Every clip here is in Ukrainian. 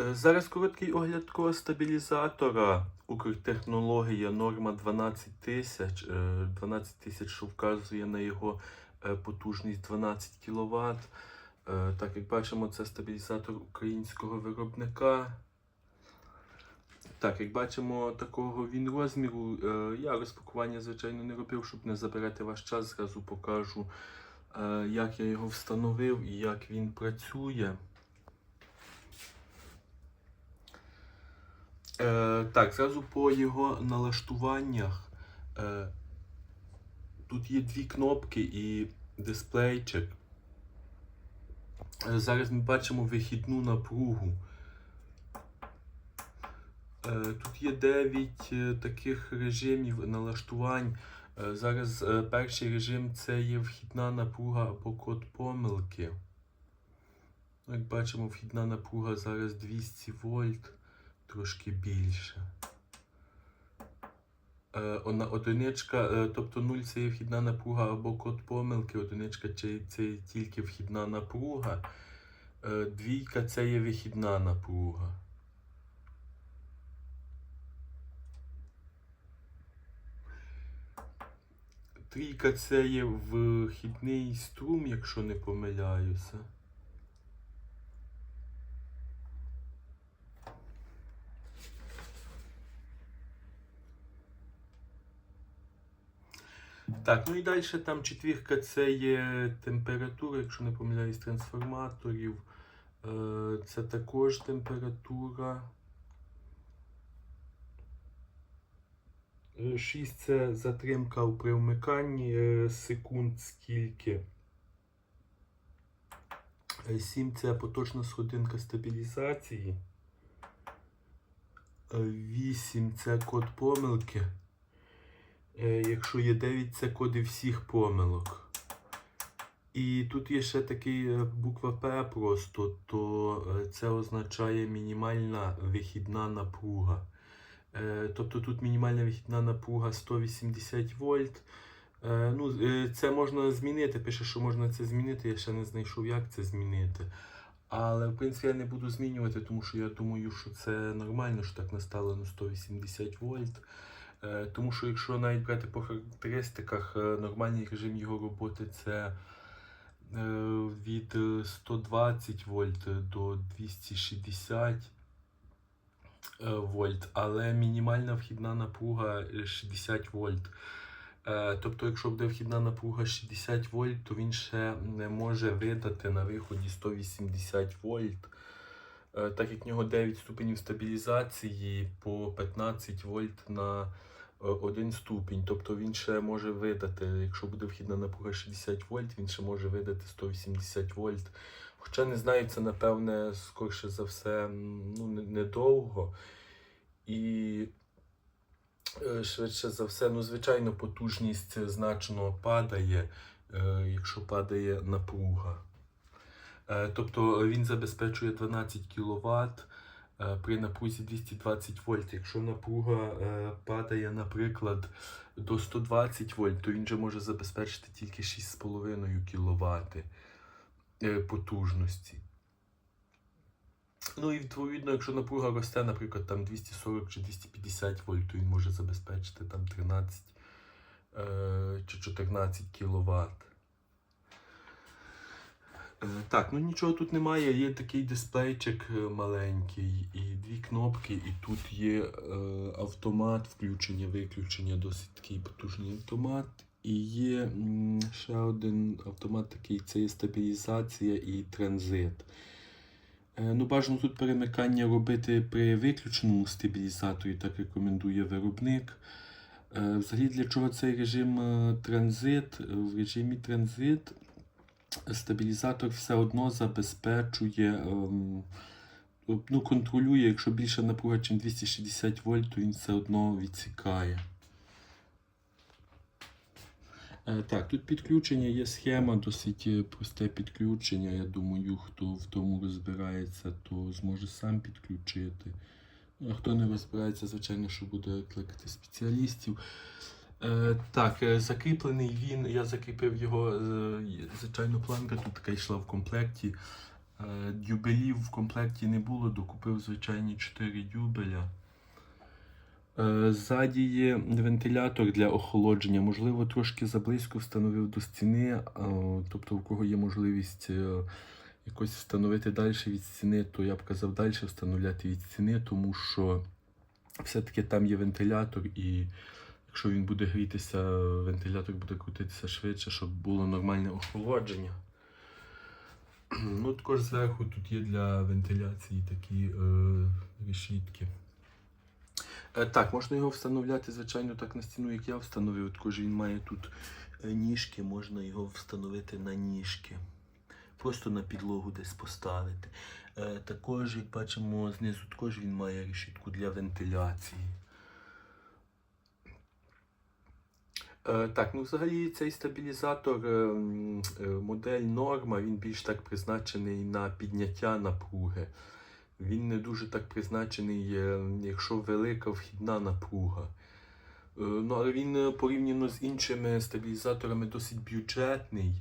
Е, Зараз короткий огляд такого стабілізатора. Укртехнологія норма 12 тисяч. Е, 12 тисяч, що вказує на його е, потужність 12 кВт. Так, як бачимо, це стабілізатор українського виробника. Так, як бачимо, такого він розміру. Е, Я розпакування, звичайно, не робив, щоб не забирати ваш час. Зразу покажу, е, як я його встановив і як він працює. Е, так, зразу по його налаштуваннях. Е, тут є дві кнопки і дисплейчик. Е, зараз ми бачимо вихідну напругу. Е, тут є 9 е, таких режимів налаштувань. Е, зараз е, перший режим це є вхідна напруга або код помилки. Як бачимо, вхідна напруга зараз 200 вольт трошки більше. Е, она- одиничка, е, тобто 0 це є вхідна напруга або код помилки, одиничка це, це тільки вхідна напруга, е, двійка це є вихідна напруга. Трійка це є вхідний струм, якщо не помиляюся. Так, ну і далі там четвірка це є температура, якщо не помиляюсь, трансформаторів. Е, Це також температура. 6 це затримка при вмиканні е, секунд скільки. 7 це поточна сходинка стабілізації. 8 це код помилки. Е, Якщо є 9, це коди всіх помилок. І тут є ще такий е, буква П просто, то е, це означає мінімальна вихідна напруга. Тобто тут мінімальна вихідна напруга 180 вольт. Ну, це можна змінити. Пише, що можна це змінити. Я ще не знайшов, як це змінити. Але в принципі я не буду змінювати, тому що я думаю, що це нормально, що так наставлено 180 вольт. Е, Тому що якщо навіть брати по характеристиках, е, нормальний режим його роботи це е, від е, 120 вольт до 260 е, вольт, але мінімальна вхідна напруга е, 60 вольт. Тобто, якщо буде вхідна напруга 60 вольт, то він ще не може видати на виході 180 вольт. Е, Так як в нього 9 ступенів стабілізації по 15 вольт на 1 ступінь. Тобто він ще може видати, якщо буде вхідна напруга 60 вольт, він ще може видати 180 вольт. Хоча не знаю, це напевне, скорше за все, ну, недовго. І е, швидше за все, ну, звичайно, потужність значно падає, е, якщо падає напруга. Е, Тобто він забезпечує 12 кВт при напрузі 220 вольт. Якщо напруга е, падає, наприклад, до 120 вольт, то він вже може забезпечити тільки 6,5 кВт потужності. Ну і відповідно, якщо напруга росте, наприклад, там 240 чи 250 вольт, то він може забезпечити там 13 е, чи 14 кВт. Е, Так, ну нічого тут немає. Є такий дисплейчик е, маленький і дві кнопки, і тут є е, автомат, включення, виключення, досить такий потужний автомат. І є ще один автомат такий, це є стабілізація і транзит. Е, Ну, бажано тут перемикання робити при виключеному стабілізаторі, так рекомендує виробник. Взагалі для чого цей режим транзит? В режимі транзит стабілізатор все одно забезпечує, ем, ну, контролює, якщо більше напруга, ніж 260 вольт, то він все одно відсікає. Е, Так, тут підключення є схема, досить е, просте підключення. Я думаю, хто в тому розбирається, то зможе сам підключити. А хто не розбирається, звичайно, що буде кликати спеціалістів. Е, так, е, закріплений він, я закріпив його, е, звичайно, планка тут така йшла в комплекті. Дюбелів в комплекті не було, докупив звичайні 4 дюбеля. Ззаді є вентилятор для охолодження. Можливо, трошки заблизько встановив до стіни, тобто, у кого є можливість якось встановити далі від стіни, то я б казав далі встановляти від стіни, тому що все-таки там є вентилятор, і якщо він буде грітися, вентилятор буде крутитися швидше, щоб було нормальне охолодження. Ну, також зверху тут є для вентиляції такі е, решітки. Е, так, можна його встановляти, звичайно, так на стіну, як я встановив. Також він має тут е, ніжки, можна його встановити на ніжки. Просто на підлогу десь поставити. Е, також, як бачимо, знизу також він має решітку для вентиляції. Е, Так, ну взагалі цей стабілізатор, е, е, модель норма, він більш так призначений на підняття напруги. Він не дуже так призначений, е, якщо велика вхідна напруга. Е, Ну, але він е, порівняно з іншими стабілізаторами досить бюджетний.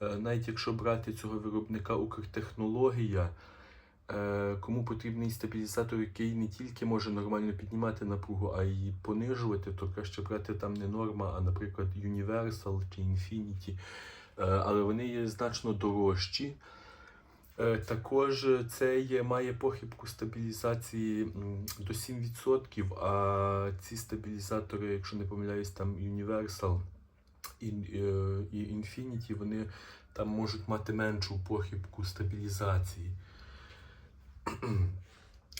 Е, Навіть якщо брати цього виробника Укртехнологія, е, кому потрібний стабілізатор, який не тільки може нормально піднімати напругу, а й понижувати, то краще брати там не норма, а, наприклад, Universal чи Infinity. Е, Але вони є значно дорожчі. Е, Також це є, має похибку стабілізації до 7%, а ці стабілізатори, якщо не помиляюсь, там Universal е, і Infinity, вони там можуть мати меншу похибку стабілізації.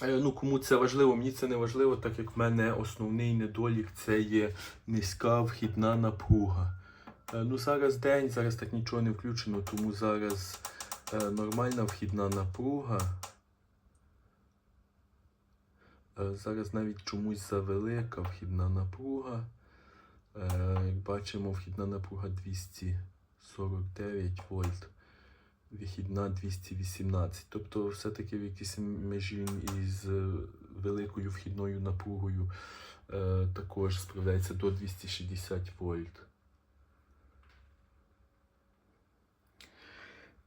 Е, Ну, кому це важливо, мені це не важливо, так як в мене основний недолік це є низька вхідна напруга. Е, Ну, зараз день, зараз так нічого не включено, тому зараз е, нормальна вхідна напруга. Зараз навіть чомусь завелика вхідна напруга. Як бачимо, вхідна напруга 249 вольт, вихідна 218. Тобто все-таки в якійсь межі із е, великою вхідною напругою е, також справляється до 260 вольт.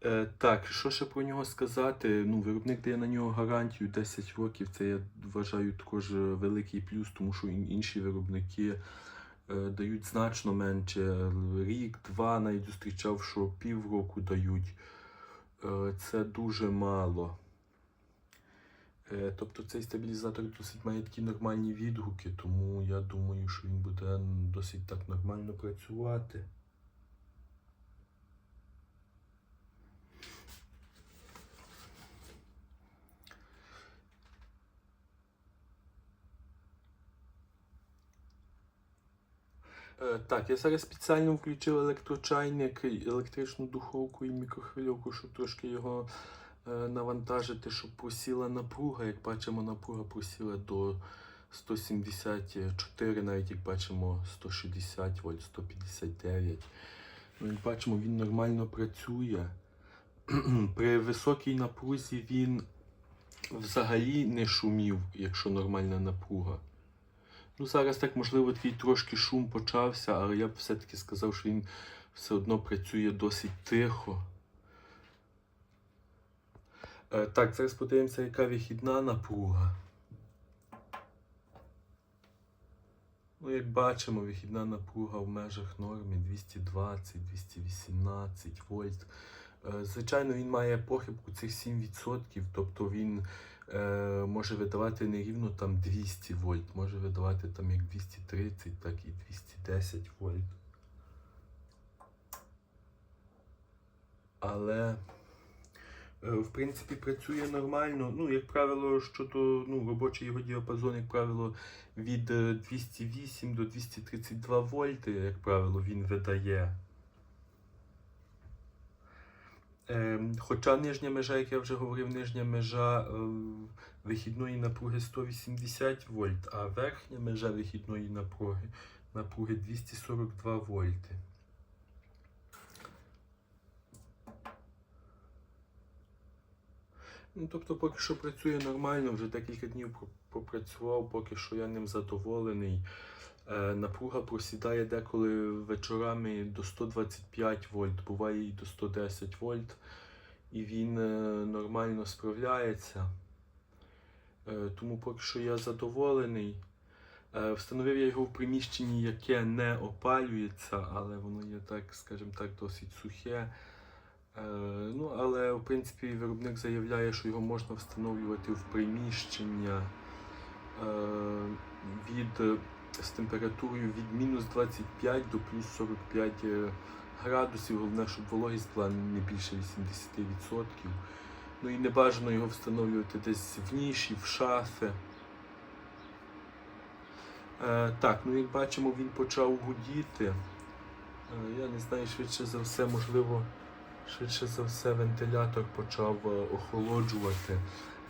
Е, так, що ще про нього сказати? Ну, виробник дає на нього гарантію 10 років. Це я вважаю також великий плюс, тому що інші виробники е, дають значно менше. Рік, два, навіть зустрічав, що півроку дають. Е, це дуже мало. Е, тобто цей стабілізатор досить має такі нормальні відгуки, тому я думаю, що він буде досить так нормально працювати. Так, я зараз спеціально включив електрочайник, електричну духовку і мікрохвильовку, щоб трошки його е, навантажити, щоб просіла напруга. Як бачимо, напруга просіла до 174, навіть як бачимо 160 вольт, 159. Ну, як бачимо, він нормально працює. При високій напрузі він взагалі не шумів, якщо нормальна напруга. Ну, зараз так, можливо, такий трошки шум почався, але я б все-таки сказав, що він все одно працює досить тихо. Е, так, зараз подивимося, яка вихідна напруга. Ну, як бачимо, вихідна напруга в межах норми 220-218 вольт. Е, Звичайно, він має похибку цих 7%, тобто він е, може видавати не рівно там 200 вольт, може видавати там як 230, так і 210 вольт. Але е, в принципі працює нормально. Ну, як правило, щодо ну, робочий його діапазон, як правило, від е, 208 до 232 вольти, як правило, він видає. Хоча нижня межа, як я вже говорив, нижня межа е, вихідної напруги 180 вольт, а верхня межа вихідної напруги, напруги 242 вольти. Ну, тобто поки що працює нормально, вже декілька днів попрацював, поки що я ним задоволений. Е, напруга просідає деколи вечорами до 125 вольт, буває і до 110 вольт. і він е, нормально справляється. Е, Тому поки що я задоволений. Встановив я його в приміщенні, яке не опалюється, але воно є так, скажімо так, досить сухе. Ну, але в принципі виробник заявляє, що його можна встановлювати в приміщення від, з температурою від мінус 25 до плюс 45 е, градусів. Головне, щоб вологість була не більше 80%. Ну і не бажано його встановлювати десь в ніші, в шафи. Е, так, ну як бачимо, він почав гудіти. Е, я не знаю, швидше за все, можливо, швидше за все вентилятор почав е, охолоджувати.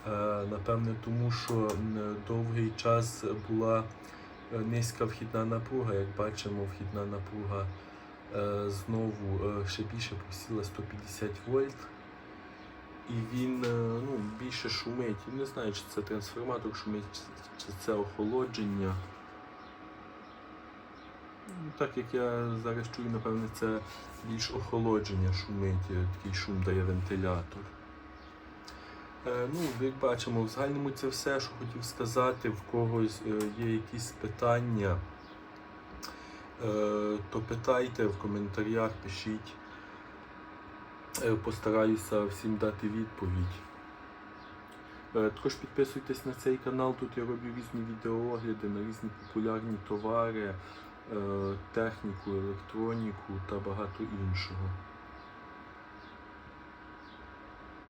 Е, напевне, тому що довгий час була низька вхідна напруга. Як бачимо, вхідна напруга е, знову е, ще більше посіла 150 вольт. І він е, ну, більше шумить. Не знаю, чи це трансформатор шумить, чи, це охолодження. Ну, Так як я зараз чую, напевне, це більш охолодження шумить, е, такий шум дає вентилятор. Е, ну, як бачимо, в загальному це все, що хотів сказати. В когось е, є якісь питання, е, то питайте в коментарях, пишіть. Постараюся всім дати відповідь. Також підписуйтесь на цей канал, тут я роблю різні відеоогляди на різні популярні товари, техніку, електроніку та багато іншого.